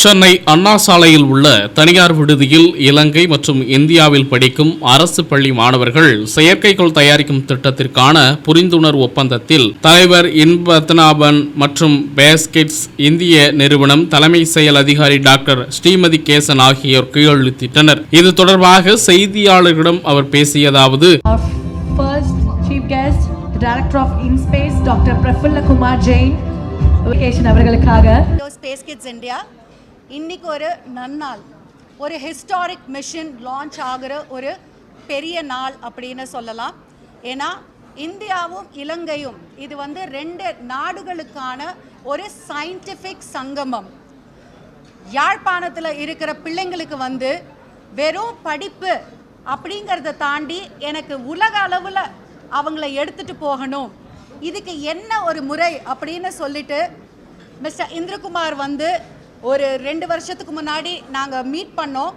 சென்னை அண்ணா சாலையில் உள்ள தனியார் விடுதியில் இலங்கை மற்றும் இந்தியாவில் படிக்கும் அரசு பள்ளி மாணவர்கள் செயற்கைக்கோள் தயாரிக்கும் திட்டத்திற்கான புரிந்துணர்வு ஒப்பந்தத்தில் தலைவர் இன்பத்னாபன் மற்றும் பேஸ்கெட்ஸ் இந்திய நிறுவனம் தலைமை செயல் அதிகாரி டாக்டர் ஸ்ரீமதி கேசன் ஆகியோர் கையெழுத்திட்டனர். இது தொடர்பாக செய்தியாளர்களிடம் அவர் பேசியதாவது Our first chief guest, the director of InSpace, Dr. Prafulla Kumar Jain, vacation அவர்களுக்காக. இன்னைக்கு ஒரு நன்னாள் ஒரு ஹிஸ்டாரிக் மிஷின் லான்ச் ஆகிற ஒரு பெரிய நாள் அப்படின்னு சொல்லலாம். ஏன்னா இந்தியாவும் இலங்கையும் இது வந்து ரெண்டு நாடுகளுக்கான ஒரு சயின்டிஃபிக் சங்கமம். யாழ்ப்பாணத்தில் இருக்கிற பிள்ளைங்களுக்கு வந்து வெறும் படிப்பு அப்படிங்கிறத தாண்டி எனக்கு உலக அளவில் அவங்கள எடுத்துகிட்டு போகணும். இதுக்கு என்ன ஒரு முறை அப்படின்னு சொல்லிட்டு மிஸ்டர் இந்திரகுமார் வந்து ஒரு ரெண்டு வருஷத்துக்கு முன்னாடி நாங்கள் மீட் பண்ணோம்.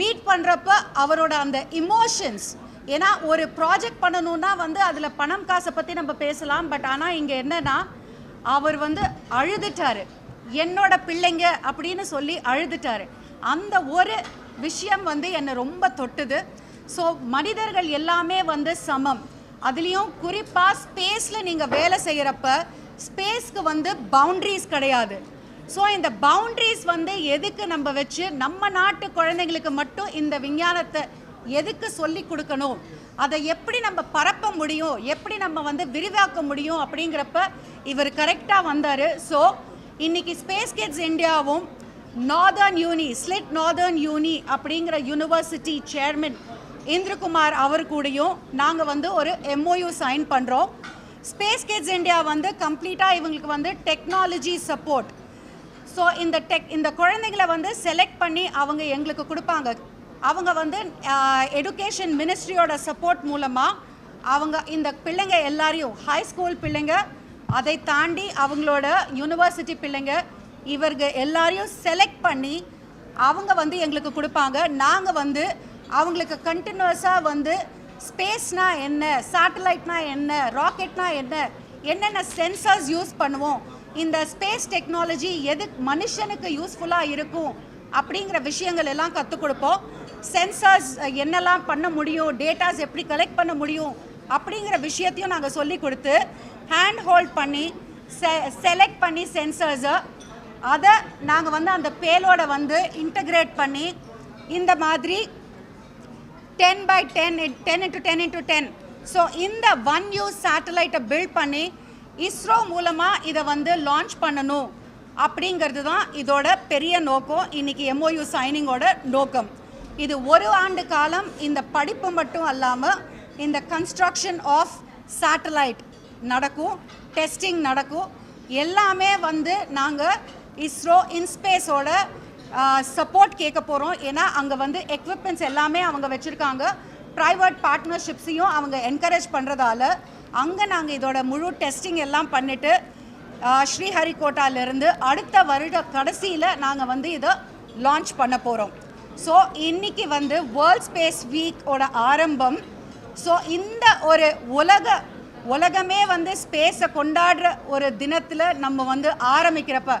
மீட் பண்ணுறப்ப அவரோட அந்த இமோஷன்ஸ் ஏன்னா ஒரு ப்ராஜெக்ட் பண்ணணும்னா வந்து அதில் பணம் காசை பற்றி நம்ம பேசலாம். பட் ஆனால் இங்கே என்னன்னா அவர் வந்து அழுதுட்டார். என்னோட பிள்ளைங்க அப்படின்னு சொல்லி அழுதுட்டாரு. அந்த ஒரு விஷயம் வந்து என்னை ரொம்ப தொட்டுது. ஸோ மனிதர்கள் எல்லாமே வந்து சமம். அதுலேயும் குறிப்பாக ஸ்பேஸில் நீங்கள் வேலை செய்கிறப்ப ஸ்பேஸ்க்கு வந்து பவுண்ட்ரிஸ் கிடையாது. ஸோ இந்த பவுண்ட்ரிஸ் வந்து எதுக்கு நம்ம வச்சு நம்ம நாட்டு குழந்தைங்களுக்கு மட்டும் இந்த விஞ்ஞானத்தை எதுக்கு சொல்லி கொடுக்கணும்? அதை எப்படி நம்ம பரப்ப முடியும்? எப்படி நம்ம வந்து விரிவாக்க முடியும்? அப்படிங்கிறப்ப இவர் கரெக்டாக வந்தார். ஸோ இன்னைக்கு ஸ்பேஸ் கிட்ஸ் இந்தியாவும் northern uni SLIIT northern uni அப்படிங்கிற யூனிவர்சிட்டி சேர்மன் இந்திரகுமார் அவர் கூடயும் நாங்கள் வந்து ஒரு எம்ஓயு சைன் பண்ணுறோம் ஸ்பேஸ் கிட்ஸ் இந்தியா வந்து கம்ப்ளீட்டாக இவங்களுக்கு வந்து டெக்னாலஜி சப்போர்ட் ஸோ இந்த டெக் இந்த குழந்தைங்களை வந்து செலக்ட் பண்ணி அவங்க எங்களுக்கு கொடுப்பாங்க. அவங்க வந்து எடுகேஷன் மினிஸ்ட்ரியோட சப்போர்ட் மூலமாக அவங்க இந்த பிள்ளைங்க எல்லாரையும் ஹை ஸ்கூல் பிள்ளைங்க அதை தாண்டி அவங்களோட யூனிவர்சிட்டி பிள்ளைங்க இவர்க எல்லாரையும் செலக்ட் பண்ணி அவங்க வந்து எங்களுக்கு கொடுப்பாங்க. நாங்கள் வந்து அவங்களுக்கு கண்டினியூஸாக வந்து ஸ்பேஸ்னா என்ன சேட்டலைட்னா என்ன ராக்கெட்னா என்ன என்னென்ன சென்சர்ஸ் யூஸ் பண்ணுவோம் இந்த ஸ்பேஸ் டெக்னாலஜி எது மனுஷனுக்கு யூஸ்ஃபுல்லாக இருக்கும் அப்படிங்கிற விஷயங்கள் எல்லாம் கற்றுக் கொடுப்போம். சென்சர்ஸ் என்னெல்லாம் பண்ண முடியும் டேட்டாஸ் எப்படி கலெக்ட் பண்ண முடியும் அப்படிங்கிற விஷயத்தையும் நாங்கள் சொல்லி கொடுத்து ஹேண்ட் ஹோல்ட் பண்ணி செ செலக்ட் பண்ணி சென்சர்ஸை அதை நாங்கள் வந்து அந்த பேலோட வந்து இன்டகிரேட் பண்ணி இந்த மாதிரி ten by ten ten into ten into ten so இந்த ஒன் யூஸ் சேட்டலைட்டை பில்ட் பண்ணி இஸ்ரோ மூலமாக இதை வந்து லான்ச் பண்ணணும் அப்படிங்கிறது தான் இதோட பெரிய நோக்கம். இன்னைக்கு எம்ஓயு சைனிங்கோட நோக்கம். இது ஒரு ஆண்டு காலம் இந்த படிப்பு மட்டும் அல்லாமல் இந்த கன்ஸ்ட்ரக்ஷன் ஆஃப் சேட்டலைட் நடக்கும் டெஸ்டிங் நடக்கும். எல்லாமே வந்து நாங்கள் இஸ்ரோ இன்ஸ்பேஸோட சப்போர்ட் கேட்க போகிறோம் ஏன்னா அங்கே வந்து எக்யூப்மெண்ட்ஸ் எல்லாமே அவங்க வச்சுருக்காங்க. ப்ரைவேட் பார்ட்னர்ஷிப்ஸையும் அவங்க என்கரேஜ் பண்ணுறதால அங்கே நாங்கள் இதோட முழு டெஸ்டிங் எல்லாம் பண்ணிவிட்டு ஸ்ரீஹரிகோட்டாலேருந்து அடுத்த வருட கடைசியில் நாங்கள் வந்து இதை லான்ச் பண்ண போகிறோம் ஸோ இன்றைக்கி வந்து வேர்ல்ட் ஸ்பேஸ் வீக்கோட ஆரம்பம். ஸோ இந்த ஒரு உலக உலகமே வந்து ஸ்பேஸை கொண்டாடுற ஒரு தினத்தில் நம்ம வந்து ஆரம்பிக்கிறப்ப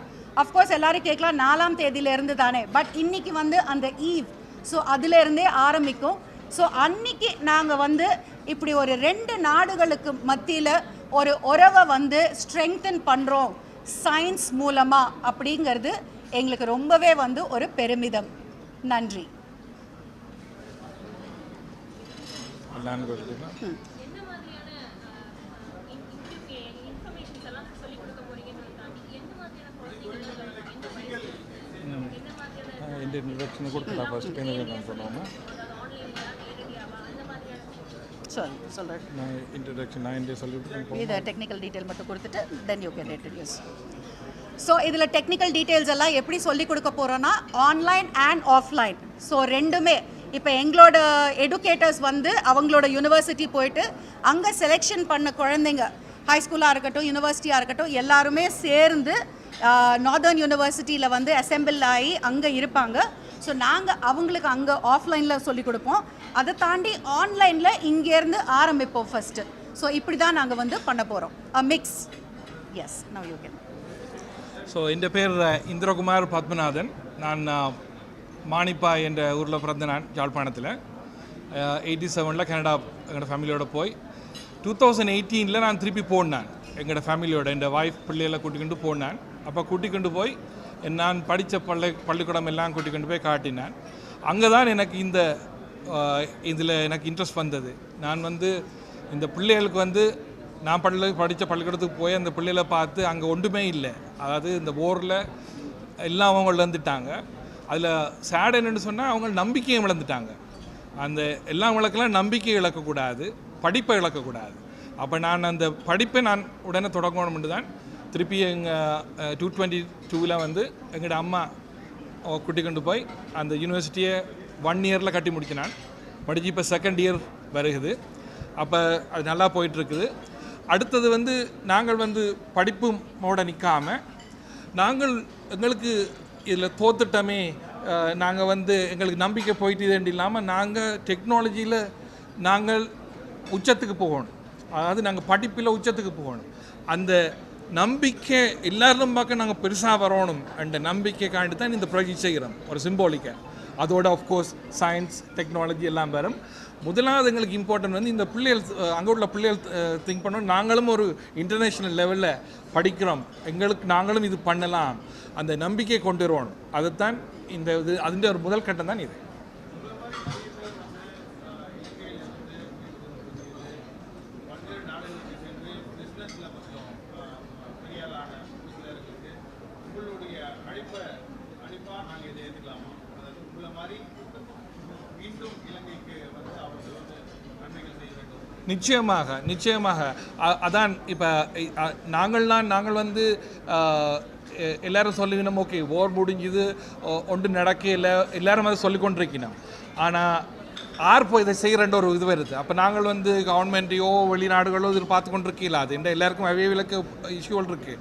அஃப்கோர்ஸ் எல்லோரும் கேட்கலாம் நாலாம் தேதியிலேருந்து தானே. பட் இன்றைக்கி வந்து அந்த ஈவ் ஸோ அதுலேருந்தே ஆரம்பிக்கும். ஸோ அன்னைக்கு நாங்கள் வந்து இப்படி ஒரு ரெண்டு நாடுகளுக்கு மத்தியில் ஒரு உறவை வந்து ஸ்ட்ரெங்தன் பண்ணுறோம் சயின்ஸ் மூலமாக அப்படிங்கிறது எங்களுக்கு ரொம்பவே வந்து ஒரு பெருமிதம். நன்றி. இந்த இன்ட்ரடக்ஷன் கொடுத்துட்டா ஃபர்ஸ்ட் என்ன நான் சொல் சொல்கிறேன் நான் இன்ட்ரடக்ஷன் நான் இந்த சொல்லிவிட்டு இதை டெக்னிக்கல் டீட்டெயில் மட்டும் கொடுத்துட்டு then you can introduce so இதில் டெக்னிக்கல் டீட்டெயில்ஸ் எல்லாம் எப்படி சொல்லி கொடுக்க போகிறோன்னா ஆன்லைன் அண்ட் ஆஃப்லைன் ஸோ ரெண்டுமே. இப்போ எங்களோட எடுகேட்டர்ஸ் வந்து அவங்களோட யூனிவர்சிட்டி போயிட்டு அங்கே செலெக்ஷன் பண்ண குழந்தைங்க ஹை ஸ்கூலாக இருக்கட்டும் யூனிவர்சிட்டியாக இருக்கட்டும் எல்லாருமே சேர்ந்து நார்தர்ன் யூனிவர்சிட்டியில் வந்து அசெம்பிள் ஆகி அங்கே இருப்பாங்க. ஸோ நாங்கள் அவங்களுக்கு அங்கே ஆஃப்லைனில் சொல்லி கொடுப்போம். அதை தாண்டி ஆன்லைனில் இங்கேருந்து ஆரம்பிப்போம் ஃபஸ்ட்டு ஸோ இப்படி தான் நாங்கள் வந்து பண்ண போகிறோம் mix as now you can so இந்த பேர் இந்திரகுமார் பத்மநாதன். நான் மாணிப்பா என்ற ஊரில் பிறந்த நான் யாழ்ப்பாணத்தில். எயிட்டி செவனில் கனடா எங்களோட ஃபேமிலியோட போய் டூ தௌசண்ட் எயிட்டீனில் நான் திருப்பி போனேன் எங்களோட ஃபேமிலியோட என் ஒய்ஃப் பிள்ளைகளை கூட்டிக்கொண்டு போனேன் அப்போ கூட்டிக்கொண்டு போய் நான் படித்த பள்ளி பள்ளிக்கூடம் எல்லாம் கூட்டிக்கொண்டு போய் காட்டினேன் அங்கே தான் எனக்கு இந்த இதில் எனக்கு இன்ட்ரெஸ்ட் வந்தது. நான் வந்து இந்த பிள்ளைகளுக்கு வந்து நான் பள்ளி படித்த பள்ளிக்கூடத்துக்கு போய் அந்த பிள்ளைகளை பார்த்து அங்கே ஒன்றுமே இல்லை. அதாவது இந்த போரில் எல்லாம் அவங்க இழந்துட்டாங்க. அதில் சேட் என்னென்னு சொன்னால் அவங்க நம்பிக்கையை இழந்துட்டாங்க. அந்த எல்லா விளக்கெல்லாம் நம்பிக்கை இழக்கக்கூடாது படிப்பை இழக்கக்கூடாது. அப்போ நான் அந்த படிப்பை நான் உடனே தொடங்கணும்னு தான் திருப்பி எங்கள் டூ டுவெண்ட்டி டூவில் வந்து எங்களோட அம்மா குட்டி கொண்டு போய் அந்த யூனிவர்சிட்டியை ஒன் இயரில் கட்டி முடிச்சினான். படித்து இப்போ செகண்ட் இயர் வருகுது. அப்போ அது நல்லா போயிட்டுருக்குது. அடுத்தது வந்து நாங்கள் வந்து படிப்பு மோட நிற்காமல் நாங்கள் எங்களுக்கு இதில் தோத்துட்டோமே நாங்கள் வந்து எங்களுக்கு நம்பிக்கை போயிட்டு இல்லாமல் நாங்கள் டெக்னாலஜியில் நாங்கள் உச்சத்துக்கு போகணும். அதாவது நாங்கள் படிப்பில் உச்சத்துக்கு போகணும். அந்த நம்பிக்கை எல்லாரும் பார்க்க நாங்கள் பெருசாக வரணும் அந்த நம்பிக்கைக்காண்டி தான் இந்த ப்ராஜெக்ட் செய்கிறோம். ஒரு சிம்போலிக்கை அதோட ஆஃப்கோர்ஸ் சயின்ஸ் டெக்னாலஜி எல்லாம் வரும். முதலாவது எங்களுக்கு இம்பார்ட்டன்ட் வந்து இந்த பிள்ளைகள் அங்கே உள்ள பிள்ளைகள் திங்க் பண்ணோம் நாங்களும் ஒரு இன்டர்நேஷ்னல் லெவலில் படிக்கிறோம். எங்களுக்கு நாங்களும் இது பண்ணலாம். அந்த நம்பிக்கை கொண்டு வருவோம் அதைத்தான் இந்த இது அதிൻ്റെ ஒரு முதல் கட்டம் தான் இது. நிச்சயமாக நிச்சயமாக. அதான் இப்போ நாங்கள்லாம் நாங்கள் வந்து எல்லாரும் சொல்லிக்கணும் ஓகே ஓர் முடிஞ்சுது. ஒன்று ஒன்று நடக்கல எல்லாரும் அதை சொல்லிக்கொண்டிருக்கணும் ஆனால் ஆர் போய் இதை செய்கிறன்ற ஒரு இது வருது அப்போ நாங்கள் வந்து கவர்மெண்ட்டையோ வெளிநாடுகளோ இதில் பார்த்து கொண்டிருக்கல அது என்ற எல்லாருக்கும் அவைவிலக்கு இஷ்யூகள் இருக்குது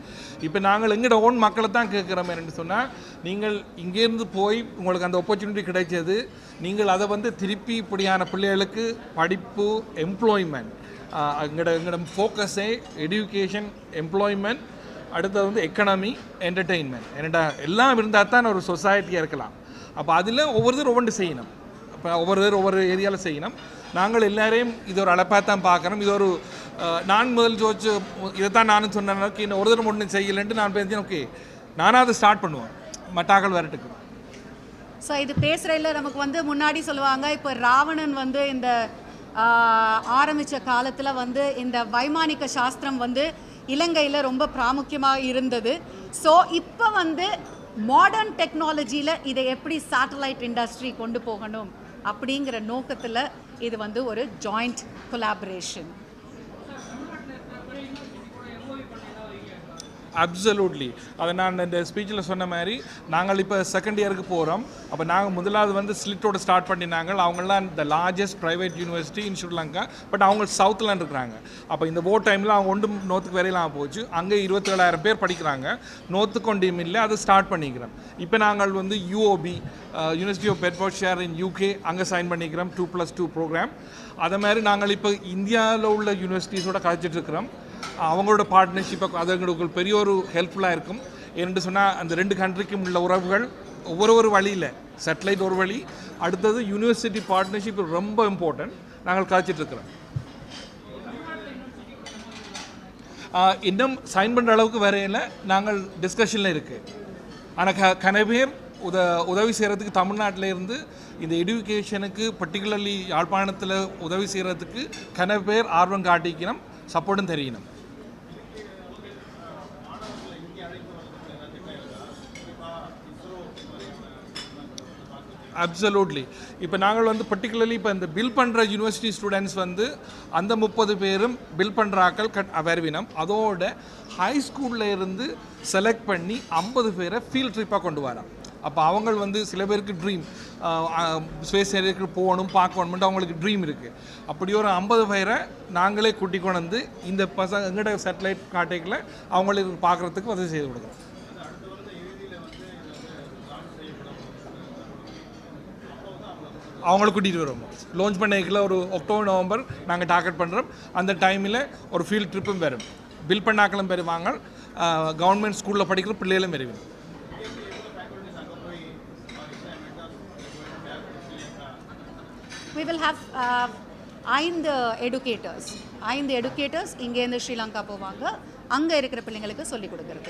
இப்போ நாங்கள் எங்கட ஓன் மக்களை தான் கேட்குறோம் என்னன்னு சொன்னால் நீங்கள் இங்கேருந்து போய் உங்களுக்கு அந்த ஆப்பர்ச்சுனிட்டி கிடைச்சது. நீங்கள் அதை வந்து திருப்பி இப்படியான பிள்ளைகளுக்கு படிப்பு எம்ப்ளாய்மெண்ட் எங்களோட எங்களோட ஃபோக்கஸே எடுக்கேஷன் எம்ப்ளாய்மெண்ட் அடுத்தது வந்து எக்கனாமி என்டர்டெயின்மெண்ட் என்னடா எல்லாம் இருந்தால் தான் ஒரு சொசைட்டியாக இருக்கலாம். அப்போ அதில் ஒவ்வொருத்தரும் ஒவ்வொன்று செய்யணும். இப்போ ஒவ்வொருத்தர் ஒவ்வொரு ஏரியாவில் செய்யணும். நாங்கள் எல்லாரையும் இது ஒரு அழைப்பாக தான் பார்க்குறோம் இது ஒரு நான் முதல் ஜோதிச்சு இதைத்தான் நானும் சொன்னேன். இன்னும் ஒரு தடவை ஒன்றும் செய்யலைன்ட்டு நான் பேசினேன் ஓகே நானாக அதை ஸ்டார்ட் பண்ணுவேன். மட்டாக்கள் வரட்டுக்கு. ஸோ இது பேசுகிறதில் நமக்கு வந்து முன்னாடி சொல்லுவாங்க இப்போ ராவணன் வந்து இந்த ஆரம்பித்த காலத்தில் வந்து இந்த வைமானிக சாஸ்திரம் வந்து இலங்கையில் ரொம்ப பிராமுக்கியமாக இருந்தது. ஸோ இப்போ வந்து மாடர்ன் டெக்னாலஜியில் இதை எப்படி சேட்டலைட் இண்டஸ்ட்ரி கொண்டு போகணும்? அப்படிங்கிற நோக்கத்தில் இது வந்து ஒரு ஜாயிண்ட் கொலாபரேஷன் அப்சல்யூட்லி அதை நான் இந்த ஸ்பீச்சில் சொன்ன மாதிரி நாங்கள் இப்போ செகண்ட் இயருக்கு போகிறோம் அப்போ நாங்கள் முதலாவது வந்து ஸ்லிட்டோட ஸ்டார்ட் பண்ணினாங்க. அவங்களாம் the largest private university in Sri Lanka but அவங்க சவுத்தில் இருக்கிறாங்க. அப்போ இந்த போட் டைமில் அவங்க ஒன்று நோத்துக்கு வரையிலாம் போச்சு. அங்கே இருபத்தேழாயிரம் பேர் படிக்கிறாங்க. நோத்து கொண்டியும் இல்லை அதை ஸ்டார்ட் பண்ணிக்கிறோம். இப்போ நாங்கள் வந்து UOB university of Bedfordshire in UK அங்கே சைன் பண்ணிக்கிறோம். டூ ப்ளஸ் டூ ப்ரோக்ராம் அதே மாதிரி நாங்கள் இப்போ இந்தியாவில் உள்ள யூனிவர்சிட்டிஸோட கழிச்சிட்டு இருக்கிறோம். அவங்களோட பார்ட்னர்ஷிப்பை அது எங்களுக்கு பெரிய ஒரு ஹெல்ப்ஃபுல்லாக இருக்கும். ஏன்னு சொன்னால் அந்த ரெண்டு கண்ட்ரிக்கும் உள்ள உறவுகள் ஒவ்வொரு ஒரு வழியில் சேட்டலைட் ஒரு வழி அடுத்தது யூனிவர்சிட்டி பார்ட்னர்ஷிப் ரொம்ப இம்பார்ட்டன்ட் நாங்கள் கழிச்சிட்டு இன்னும் சைன் பண்ணுற அளவுக்கு வரையில் நாங்கள் டிஸ்கஷனில் இருக்குது ஆனால் க கனவேர் உத உதவி செய்கிறதுக்கு தமிழ்நாட்டில் இருந்து இந்த எடுக்கேஷனுக்கு பர்டிகுலர்லி யாழ்ப்பாணத்தில் உதவி செய்கிறதுக்கு கன பேர் ஆர்வம் காட்டிக்கணும் சப்போர்ட்டும் தெரியணும் அப்சலூட்லி இப்போ நாங்கள் வந்து பர்டிகுலர்லி இப்போ இந்த பில் பண்ணுற யூனிவர்சிட்டி ஸ்டூடெண்ட்ஸ் வந்து அந்த முப்பது பேரும் பில் பண்ணுற ஆக்கள் கட் வருவினம் அதோட ஹை ஸ்கூலில் இருந்து செலக்ட் பண்ணி ஐம்பது பேரை ஃபீல்ட் ட்ரிப்பாக கொண்டு வரோம் அப்போ அவங்க வந்து சில பேருக்கு ட்ரீம் ஸ்பேஸ் ஏரியாவுக்கு போகணும் பார்க்கணும்ட்டு அவங்களுக்கு ட்ரீம் இருக்குது அப்படி ஒரு ஐம்பது பேரை நாங்களே கூட்டி கொண்டு வந்து இந்த பசங்க எங்கள்கிட்ட சேட்டலைட் காட்டைகளை அவங்களுக்கு பார்க்குறதுக்கு உதவி செய்து கொடுக்குறோம். அவங்கள கூட்டிகிட்டு வருவோம். லான்ச் பண்ண ஒரு அக்டோபர் நவம்பர் நாங்கள் டார்கெட் பண்ணுறோம் அந்த டைமில் ஒரு ஃபீல்ட் ட்ரிப்பும் வரும். பில் பண்ணாக்களும் பெறுவாங்க. கவர்மெண்ட் ஸ்கூலில் படிக்கிற பிள்ளைகளும் பெறுவோம் We வில் have ஐந்து எடுக்கேட்டர்ஸ் ஐந்து எடுக்கேட்டர்ஸ் இங்கேருந்து ஸ்ரீலங்கா போவாங்க. அங்கே இருக்கிற பிள்ளைங்களுக்கு சொல்லிக் கொடுக்குறது.